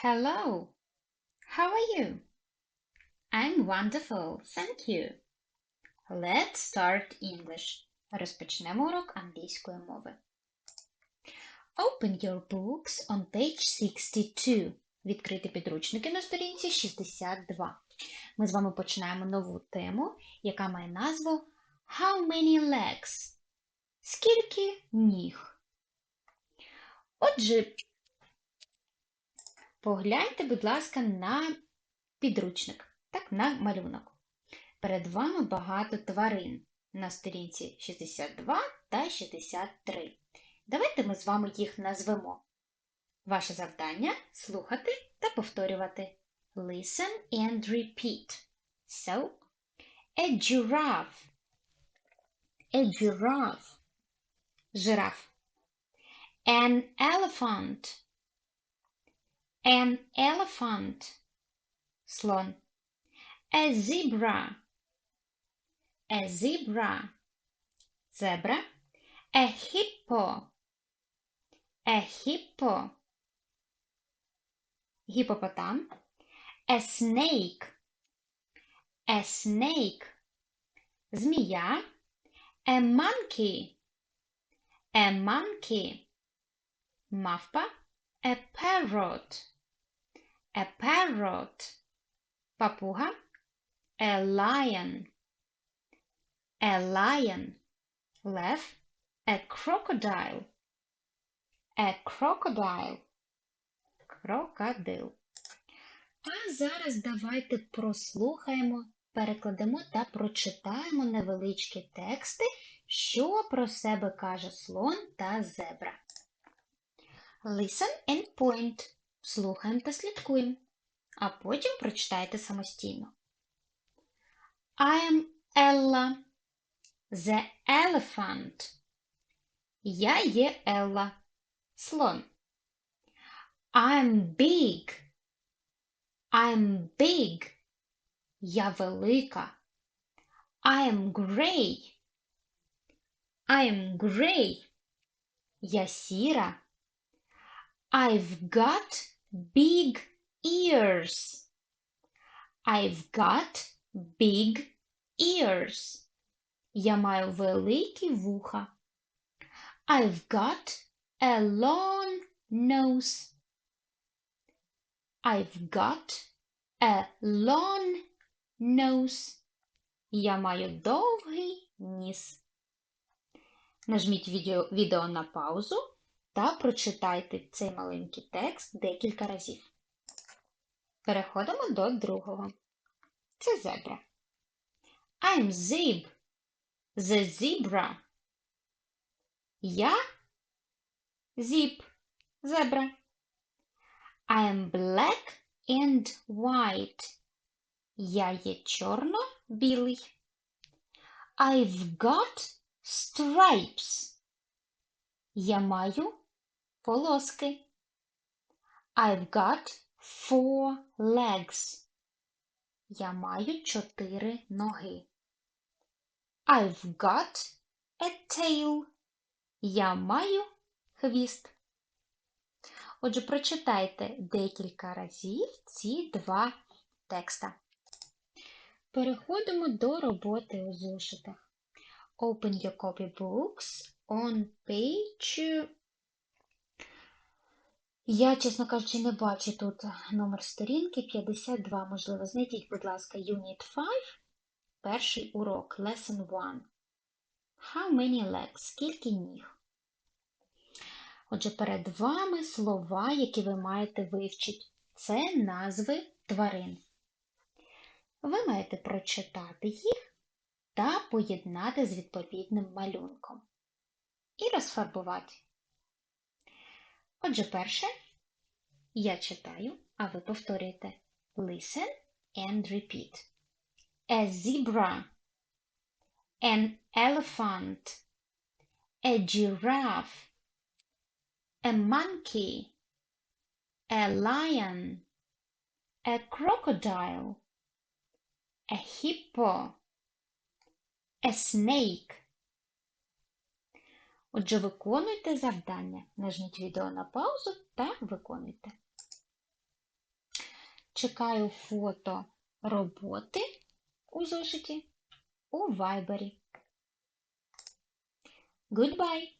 Hello. How are you? I'm wonderful, thank you. Let's start English. Розпочнемо урок англійської мови. Open your books on page 62. Відкрити підручники на сторінці 62. Ми з вами починаємо нову тему, яка має назву How many legs? Скільки ніг? Отже, погляньте, будь ласка, на підручник, так, на малюнок. Перед вами багато тварин на сторінці 62 та 63. Давайте ми з вами їх назвемо. Ваше завдання слухати та повторювати. Listen and repeat. So, a giraffe. A giraffe. Жираф. An elephant. An elephant. Слон. A zebra. A zebra. Зебра. A hippo. A hippo. Гіпопотам. A snake. A snake. Змія. A monkey. A monkey. Мавпа. A parrot. A parrot. Папуга. A lion. A lion. Лев. A crocodile. A crocodile. Крокодил. А зараз давайте прослухаємо, перекладемо та прочитаємо невеличкі тексти, що про себе каже слон та зебра. Listen and point. Слухаємо та слідкуємо. А потім прочитайте самостійно. I am Ella, the elephant. Я є Елла. Слон. I'm big. I'm big. Я велика. I am grey. I am grey. Я сіра. I've got big ears. I've got big ears. Я маю великі вуха. I've got a long nose. I've got a long nose. Я маю довгий ніс. Нажміть відео, відео на паузу та прочитайте цей маленький текст декілька разів. Переходимо до другого. Це зебра. I'm zeb. The zebra. Я зіб. Зебра. I am black and white. Я є чорно-білий. I've got stripes. Я маю полоски. I've got four legs. Я маю чотири ноги. I've got a tail. Я маю хвіст. Отже, прочитайте декілька разів ці два текста. Переходимо до роботи у зошитах. Open your copybooks on page. Я, чесно кажучи, не бачу тут номер сторінки 52. Можливо, знайдіть, будь ласка, Unit 5, перший урок, Lesson 1. How many legs? Скільки ніг? Отже, перед вами слова, які ви маєте вивчити. Це назви тварин. Ви маєте прочитати їх та поєднати з відповідним малюнком. І розфарбувати. Отже, перше я читаю, а ви повторюєте Listen and repeat. A zebra, an elephant, a giraffe, a monkey, a lion, a crocodile, a hippo, a snake. Отже, виконуйте завдання. Нажміть відео на паузу та виконуйте. Чекаю фото роботи у зошиті у Viber. Goodbye!